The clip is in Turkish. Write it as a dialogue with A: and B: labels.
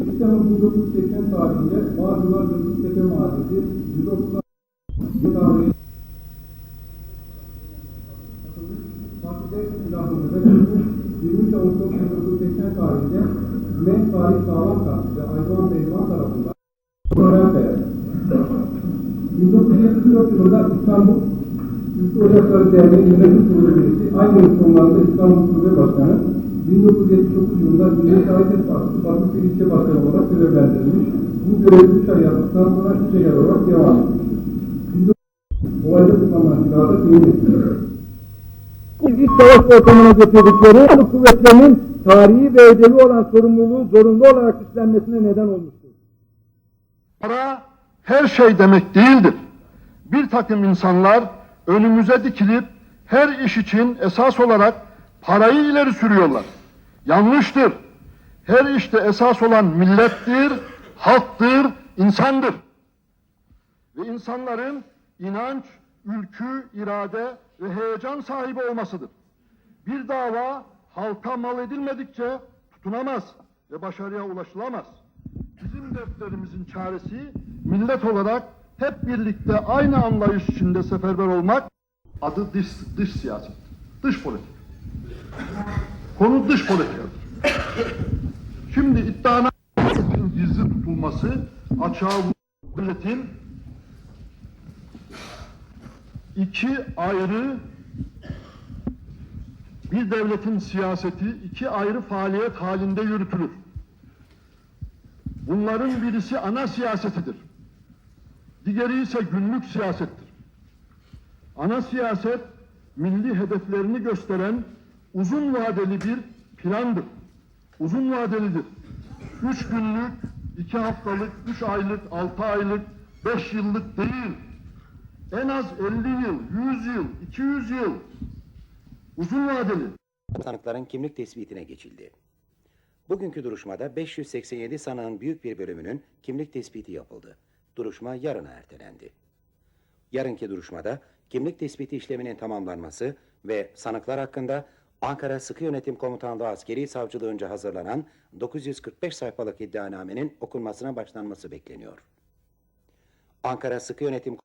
A: 1 Temmuz 1980 tarihinde Bağcılar Gözlüktepe Mahallesi 136 yıl tarihi silahını ve 23 Ağustos 1980 tarihinde Cüneyt Salih Sağlamkan ve Aydoğan Beyman tarafından Beyaz. 1974 yılında İstanbul Ülke Ocakları Derneği Yönetim Kurulu üyesi, aynı yıl sonlarında İstanbul Şube Başkanı, 1979 yılında Milliyetçi Hareket Partisi Bakırköy İlçe Başkanı olarak görevlendirilmiş. Bu görevi 3 ay yaptıktan sonra şeker olarak devam etmiş. Olayda silahda temin edilmiş.
B: İç savaş ortamına getirdikleri kuvvetlerinin tarihi ve ödevi olan sorumluluğu zorunlu olarak üstlenmesine neden olmuştur.
C: Para her şey demek değildir. Bir takım insanlar önümüze dikilip her iş için esas olarak parayı ileri sürüyorlar. Yanlıştır. Her işte esas olan millettir, halktır, insandır. Ve insanların inanç, ülkü, irade ve heyecan sahibi olmasıdır. Bir dava halka mal edilmedikçe tutunamaz ve başarıya ulaşılamaz. Bizim dertlerimizin çaresi millet olarak hep birlikte aynı anlayış içinde seferber olmak adı dış, dış siyaset, dış politik. Dış politikadır. Şimdi iddiana gizli tutulması açığa milletin iki ayrı bir devletin siyaseti iki ayrı faaliyet halinde yürütülür. Bunların birisi ana siyasetidir. Diğeri ise günlük siyasettir. Ana siyaset milli hedeflerini gösteren uzun vadeli bir plandır. Uzun vadelidir. Üç günlük, iki haftalık, üç aylık, altı aylık, beş yıllık değil. En az 50 yıl, 100 yıl, 200 yıl. Uzun vadeli.
D: sanıkların kimlik tespitine geçildi. Bugünkü duruşmada 587 sanığın büyük bir bölümünün kimlik tespiti yapıldı. Duruşma yarına ertelendi. Yarınki duruşmada kimlik tespiti işleminin tamamlanması ve sanıklar hakkında Ankara Sıkı Yönetim Komutanlığı Askeri Savcılığınca hazırlanan 945 sayfalık iddianamenin okunmasına başlanması bekleniyor. Ankara Sıkı Yönetim